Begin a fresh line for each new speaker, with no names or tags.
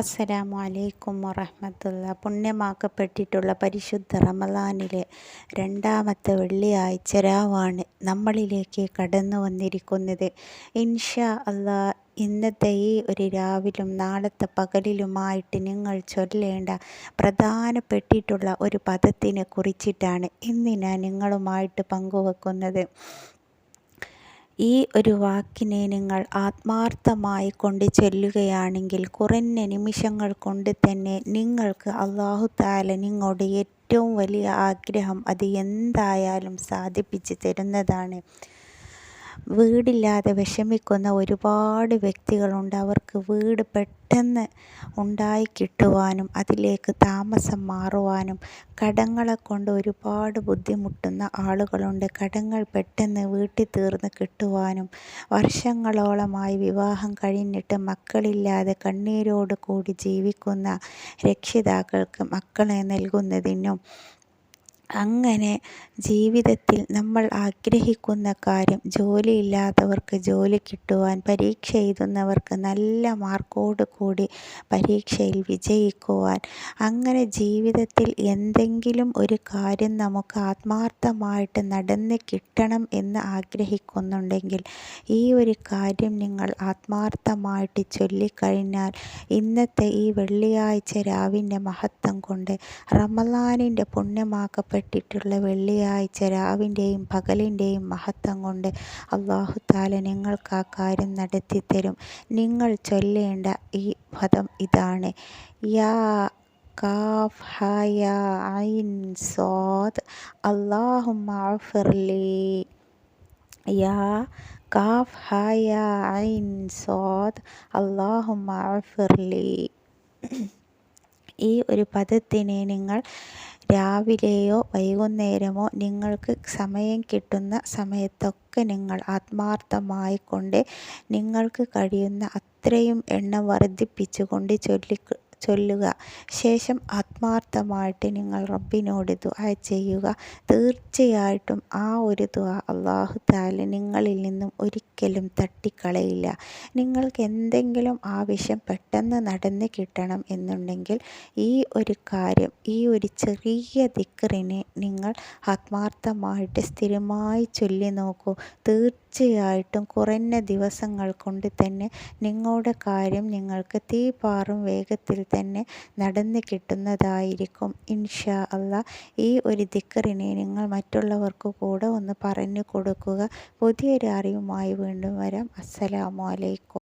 അസ്സലാമു അലൈക്കും വറഹമത്തുള്ള പുണ്യമാക്കപ്പെട്ടിട്ടുള്ള പരിശുദ്ധ റമദാനിലെ രണ്ടാമത്തെ വെള്ളിയാഴ്ച രാവാണ് നമ്മളിലേക്ക് കടന്നു വന്നിരിക്കുന്നത്. ഇൻഷാ അള്ളാ ഇന്നത്തെ ഈ ഒരു രാവിലും നാളത്തെ പകലിലുമായിട്ട് നിങ്ങൾ ചൊല്ലേണ്ട പ്രധാനപ്പെട്ടിട്ടുള്ള ഒരു പദത്തിനെ കുറിച്ചിട്ടാണ് ഇന്ന് ഞാൻ നിങ്ങളുമായിട്ട് പങ്കുവെക്കുന്നത്. ഈ ഒരു വാക്കിനെ നിങ്ങൾ ആത്മാർത്ഥമായി കൊണ്ട് ചൊല്ലുകയാണെങ്കിൽ കുറഞ്ഞ നിമിഷങ്ങൾ കൊണ്ട് തന്നെ നിങ്ങൾക്ക് അള്ളാഹു താല നിങ്ങളുടെ ഏറ്റവും വലിയ ആഗ്രഹം അത് എന്തായാലും സാധിപ്പിച്ച് തരുന്നതാണ്. വീടില്ലാതെ വിഷമിക്കുന്ന ഒരുപാട് വ്യക്തികളുണ്ട്. അവർക്ക് വീട് പെട്ടെന്ന് ഉണ്ടായി കിട്ടുവാനും അതിലേക്ക് താമസം മാറുവാനും കടങ്ങളെ കൊണ്ട് ഒരുപാട് ബുദ്ധിമുട്ടുന്ന ആളുകളുണ്ട്. കടങ്ങൾ പെട്ടെന്ന് വീട്ടിൽ തീർന്ന് കിട്ടുവാനും വർഷങ്ങളോളമായി വിവാഹം കഴിഞ്ഞിട്ട് മക്കളില്ലാതെ കണ്ണീരോട് കൂടി ജീവിക്കുന്ന രക്ഷിതാക്കൾക്ക് മക്കളെ നൽകുന്നതിനും അങ്ങനെ ജീവിതത്തിൽ നമ്മൾ ആഗ്രഹിക്കുന്ന കാര്യം ജോലിയില്ലാത്തവർക്ക് ജോലി കിട്ടുവാൻ പരീക്ഷ എഴുതുന്നവർക്ക് നല്ല മാർക്കോട് കൂടി പരീക്ഷയിൽ വിജയിക്കുവാൻ അങ്ങനെ ജീവിതത്തിൽ എന്തെങ്കിലും ഒരു കാര്യം നമുക്ക് ആത്മാർത്ഥമായിട്ട് നടന്ന് കിട്ടണം എന്ന് ആഗ്രഹിക്കുന്നുണ്ടെങ്കിൽ ഈ ഒരു കാര്യം നിങ്ങൾ ആത്മാർത്ഥമായിട്ട് ചൊല്ലിക്കഴിഞ്ഞാൽ ഇന്നത്തെ ഈ വെള്ളിയാഴ്ച രാവിന്റെ മഹത്വം കൊണ്ട് റമലാനിന്റെ പുണ്യമാക്കപ്പെട്ടിട്ടുള്ള വെള്ളിയാഴ്ച രാവിന്റെയും പകലിന്റെയും മഹത്വം കൊണ്ട് അള്ളാഹു താല നിങ്ങൾക്ക് ആ കാര്യം നടത്തിത്തരും. നിങ്ങൾ ചൊല്ലേണ്ട ഈ പദം ഇതാണ്. യാ കാഫ് ഹായ ഐൻ സോദ്. അള്ളാഹു മാഫിർലി യാ കാഫ് ഹായ ഐൻ സോദ്. അള്ളാഹു മാഫിർലി ഈ ഒരു പദത്തിനെ നിങ്ങൾ രാവിലെയോ വൈകുന്നേരമോ നിങ്ങൾക്ക് സമയം കിട്ടുന്ന സമയത്തൊക്കെ നിങ്ങൾ ആത്മാർത്ഥമായിക്കൊണ്ട് നിങ്ങൾക്ക് കഴിയുന്ന അത്രയും എണ്ണം വർദ്ധിപ്പിച്ചുകൊണ്ട് ചൊല്ലി ചൊല്ലുക. ശേഷം ആത്മാർത്ഥമായിട്ട് നിങ്ങൾ റബ്ബിനോട് ദുആ ചെയ്യുക. തീർച്ചയായിട്ടും ആ ഒരു ദുആ അള്ളാഹു താല നിങ്ങളിൽ നിന്നും ഒരിക്കലും തട്ടിക്കളയില്ല. നിങ്ങൾക്ക് എന്തെങ്കിലും ആവശ്യം പെട്ടെന്ന് നടന്ന് കിട്ടണം എന്നുണ്ടെങ്കിൽ ഈ ഒരു കാര്യം ഈ ഒരു ചെറിയ ദിക്കറിനെ നിങ്ങൾ ആത്മാർത്ഥമായിട്ട് സ്ഥിരമായി ചൊല്ലി നോക്കൂ. തീർച്ചയായിട്ടും കുറഞ്ഞ ദിവസങ്ങൾ കൊണ്ട് തന്നെ നിങ്ങളുടെ കാര്യം നിങ്ങൾക്ക് തീപാറും വേഗത്തിൽ തന്നെ നടന്ന് കിട്ടുന്നതായിരിക്കും. ഇൻഷാ അല്ല ഈ ഒരു ദിക്കറിനെ നിങ്ങൾ മറ്റുള്ളവർക്ക് കൂടെ ഒന്ന് പറഞ്ഞു കൊടുക്കുക. പുതിയൊരു അറിവുമായി വീണ്ടും വരാം. അസ്സലാമു അലൈക്കും.